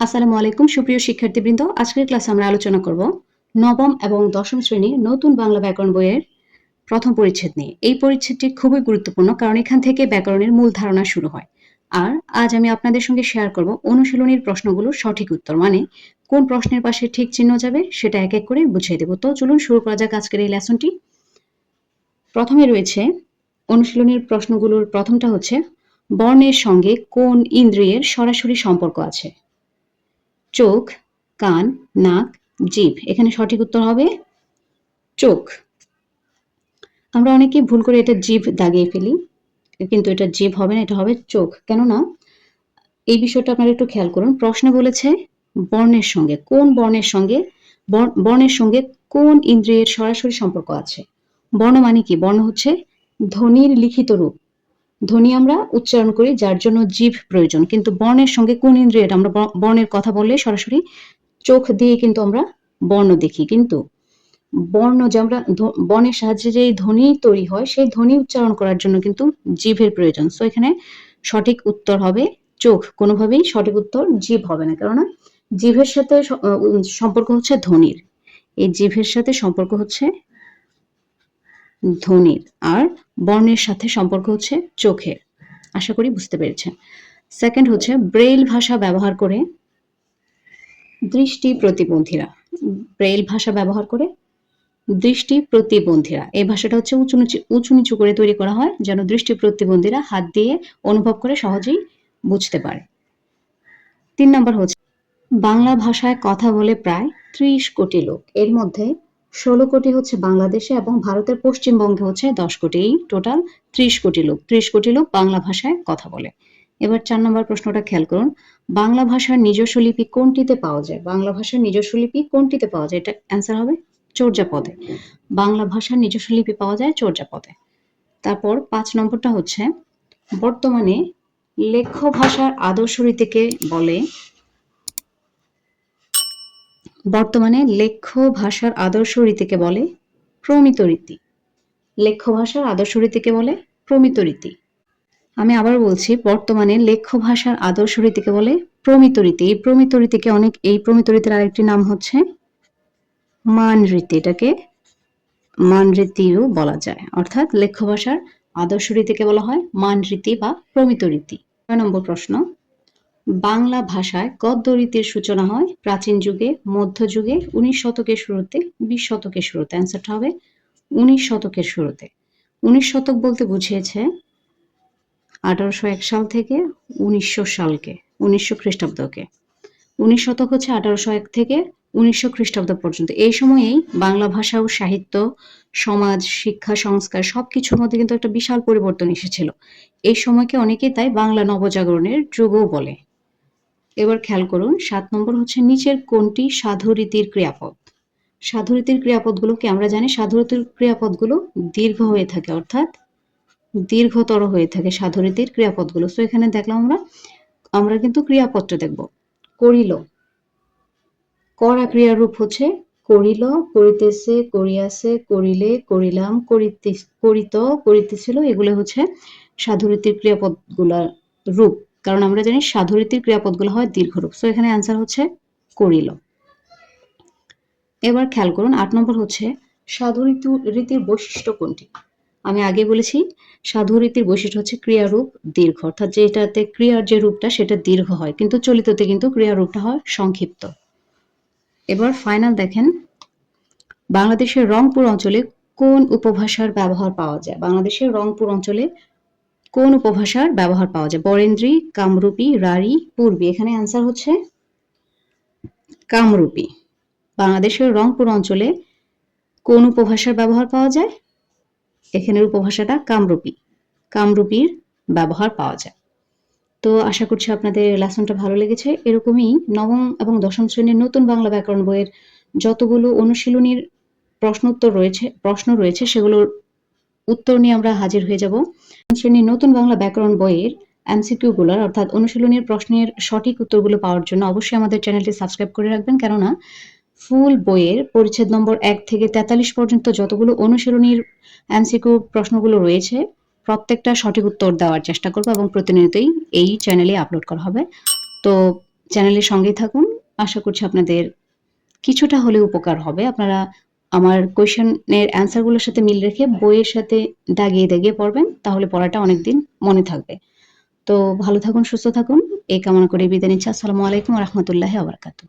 আসসালামু আলাইকুম, সুপ্রিয় শিক্ষার্থীবৃন্দ। আজকের ক্লাসে আমরা আলোচনা করব নবম এবং দশম শ্রেণির নতুন বাংলা ব্যাকরণ বইয়ের প্রথম পরিচ্ছেদ নিয়ে। এই পরিচ্ছেদটি খুবই গুরুত্বপূর্ণ, কারণ এখান থেকে ব্যাকরণের মূল ধারণা শুরু হয়। আর আজ আমি আপনাদের সঙ্গে শেয়ার করব অনুশীলনীর প্রশ্নগুলোর সঠিক উত্তর মানে কোন প্রশ্নের পাশে ঠিক চিহ্ন যাবে সেটা এক এক করে বুঝিয়ে দেব। তো চলুন শুরু করা যাক আজকের এই লেসনটি। প্রথমে রয়েছে অনুশীলনীর প্রশ্নগুলোর প্রথমটা হচ্ছে, বর্ণের সঙ্গে কোন ইন্দ্রিয়ের সরাসরি সম্পর্ক আছে? চোখ, কান, নাক, জিভ। এখানে সঠিক উত্তর হবে চোখ। আমরা অনেকে ভুল করে এটা জিভ দাগিয়ে ফেলি, কিন্তু এটা জিভ হবে না, এটা হবে চোখ। কেননা, এই বিষয়টা আপনারা একটু খেয়াল করুন। প্রশ্ন বলেছে বর্ণের সঙ্গে, কোন বর্ণের সঙ্গে বর্ণ- বর্ণের সঙ্গে কোন ইন্দ্রিয়ের সরাসরি সম্পর্ক আছে? বর্ণ মানে কি? বর্ণ হচ্ছে ধ্বনির লিখিত রূপ। ধ্বনি আমরা উচ্চারণ করি, যার জন্য জিভ প্রয়োজন। কিন্তু বর্ণের সঙ্গে কোন ইন্দ্রিয়টা আমরা বর্ণের কথা বললে সরাসরি চোখ দিয়ে কিন্তু আমরা বর্ণ দেখি। কিন্তু বর্ণ যে আমরা বর্ণের সাহায্যে যে ধ্বনি তৈরি হয়, সেই ধ্বনি উচ্চারণ করার জন্য কিন্তু জিভের প্রয়োজন। সো এখানে সঠিক উত্তর হবে চোখ। কোনোভাবেই সঠিক উত্তর জীব হবে না। কেননা জিভের সাথে সম্পর্ক হচ্ছে ধ্বনির। এই জিভের সাথে সম্পর্ক হচ্ছে ধ্বনির। আর বর্ণের সাথে সম্পর্ক হচ্ছে চোখের। আশা করি বুঝতে পেরেছেন। সেকেন্ড হচ্ছে ব্রেইল ভাষা ব্যবহার করে দৃষ্টি প্রতিবন্ধীরা। ব্রেইল ভাষা ব্যবহার করে দৃষ্টি প্রতিবন্ধীরা। এই ভাষাটা হচ্ছে উঁচু নিচু উঁচু নিচু করে তৈরি করা হয়, যেন দৃষ্টি প্রতিবন্ধীরা হাত দিয়ে অনুভব করে সহজেই বুঝতে পারে। তিন নম্বর হচ্ছে বাংলা ভাষায় কথা বলে প্রায় ত্রিশ কোটি লোক। এর মধ্যে ষোলো কোটি হচ্ছে বাংলাদেশে এবং ভারতের পশ্চিমবঙ্গে হচ্ছে দশ কোটি। এই টোটাল ত্রিশ কোটি লোক। ত্রিশ কোটি লোক বাংলা ভাষায় কথা বলে। এবার চার নম্বর প্রশ্নটা খেয়াল করুন। বাংলা ভাষার নিজস্ব লিপি কোনটিতে পাওয়া যায়? বাংলা ভাষার নিজস্ব লিপি কোনটিতে পাওয়া যায়? এটা অ্যান্সার হবে চর্যাপদে। বাংলা ভাষার নিজস্ব লিপি পাওয়া যায় চর্যাপদে। তারপর পাঁচ নম্বরটা হচ্ছে, বর্তমানে লেখ্য ভাষার আদর্শ রীতিকে বলে বর্তমানে লেখ্য ভাষার আদর্শ রীতিকে বলে প্রমিত রীতি। লেখ্য ভাষার আদর্শ রীতিকে বলে প্রমিত রীতি। আমি আবার বলছি, বর্তমানে লেখ্য ভাষার আদর্শ রীতিকে বলে প্রমিত রীতি। এই প্রমিত রীতিকে অনেক, এই প্রমিত রীতির আরেকটি নাম হচ্ছে মান রীতি। এটাকে মান রীতিও বলা যায়। অর্থাৎ লেখ্য ভাষার আদর্শ রীতিকে বলা হয় মান রীতি বা প্রমিত রীতি। ছয় নম্বর প্রশ্ন বাংলা ভাষায় গদ্য রীতির সূচনা হয়। প্রাচীন যুগে মধ্যযুগে উনিশ শতকের শুরুতে, বিশ শতকের শুরুতে। অ্যান্সারটা হবে উনিশ শতকের শুরুতে। উনিশ শতক বলতে বুঝিয়েছে আঠারোশো এক সাল থেকে উনিশশো সালকে, উনিশশো খ্রিস্টাব্দকে। উনিশ শতক হচ্ছে আঠারোশো এক থেকে উনিশশো খ্রিস্টাব্দ পর্যন্ত। এই সময়েই বাংলা ভাষা ও সাহিত্য, সমাজ, শিক্ষা, সংস্কার সবকিছুর মধ্যে কিন্তু একটা বিশাল পরিবর্তন এসেছিল। এই সময়কে অনেকেই তাই বাংলা নবজাগরণের যুগও বলে। এবার খেয়াল করুন, সাত নম্বর হচ্ছে নিচের কোনটি সাধুরীতির ক্রিয়াপদ? সাধুরীতির ক্রিয়াপদগুলোকে আমরা জানি, সাধুরীতির ক্রিয়াপদগুলো দীর্ঘ হয়ে থাকে, অর্থাৎ দীর্ঘতর হয়ে থাকে সাধুরীতির ক্রিয়াপদগুলো। সো এখানে দেখলাম আমরা আমরা কিন্তু ক্রিয়াপদটা দেখব। করিল, করা ক্রিয়ার রূপ হচ্ছে করিল, করিতেছে, করিয়াছে, করিলে, করিলাম, করিতে, করিত, করিতেছিল, এগুলো হচ্ছে সাধুরীতির ক্রিয়াপদগুলার রূপ। কারণ আমরা জানি সাধুরীতির ক্রিয়াপদগুলো হয় দীর্ঘরূপ। সো এখানে অ্যান্সার হচ্ছে করিল। এবার খেয়াল করুন, আট নম্বর হচ্ছে সাধুরীতি রীতির বৈশিষ্ট্য কোনটি? আমি আগে বলেছি সাধু সাধুরীতির বৈশিষ্ট্য হচ্ছে ক্রিয়ারূপ দীর্ঘ, অর্থাৎ যেটাতে ক্রিয়ার যে রূপটা সেটা দীর্ঘ হয়, কিন্তু চলিততে কিন্তু ক্রিয়ার রূপটা হয় সংক্ষিপ্ত। এবার ফাইনাল দেখেন, বাংলাদেশের রংপুর অঞ্চলে কোন উপভাষার ব্যবহার পাওয়া যায়? বাংলাদেশের রংপুর অঞ্চলে কোন উপভাষার ব্যবহার পাওয়া যায়? বরেন্দ্রী, কামরূপী, রাঢ়ী, পূর্বী। এখানে অ্যান্সার হচ্ছে কামরূপী। বাংলাদেশের রংপুর অঞ্চলে কোন উপভাষার ব্যবহার পাওয়া যায়? এখানের উপভাষাটা কামরূপী। কামরূপীর ব্যবহার পাওয়া যায়। তো আশা করছি আপনাদের লেসনটা ভালো লেগেছে। এরকমই নবম এবং দশম শ্রেণির নতুন বাংলা ব্যাকরণ বইয়ের যতগুলো অনুশীলনীর প্রশ্ন উত্তর রয়েছে, প্রশ্ন রয়েছে, সেগুলোর উত্তর নিয়ে আমরা হাজির হয়ে যাব। শ্রেণির নতুন বাংলা ব্যাকরণ বইয়ের এমসিকিউ গুলার অর্থাৎ অনুশীলনের প্রশ্নের সঠিক উত্তরগুলো পাওয়ার জন্য অবশ্যই আমাদের চ্যানেলটি সাবস্ক্রাইব করে রাখবেন। কেননা ফুল বইয়ের পরিচ্ছেদ নম্বর এক থেকে তেতাল্লিশ পর্যন্ত যতগুলো অনুশীলনীর এমসিকিউ প্রশ্নগুলো রয়েছে, প্রত্যেকটা সঠিক উত্তর দেওয়ার চেষ্টা করব এবং প্রতিনিয়তই এই চ্যানেলে আপলোড করা হবে। তো চ্যানেলের সঙ্গেই থাকুন। আশা করছি আপনাদের কিছুটা হলেও উপকার হবে। আপনারা আমার কোয়েশনের অ্যান্সারগুলোর সাথে মিল রেখে বইয়ের সাথে দাগিয়ে দাগিয়ে পড়বেন, তাহলে পড়াটা অনেকদিন মনে থাকবে। তো ভালো থাকুন, সুস্থ থাকুন। এই কামনা করে বিদায় নিচ্ছি। আসসালামু আলাইকুম রহমতুল্লাহ আবরকাতু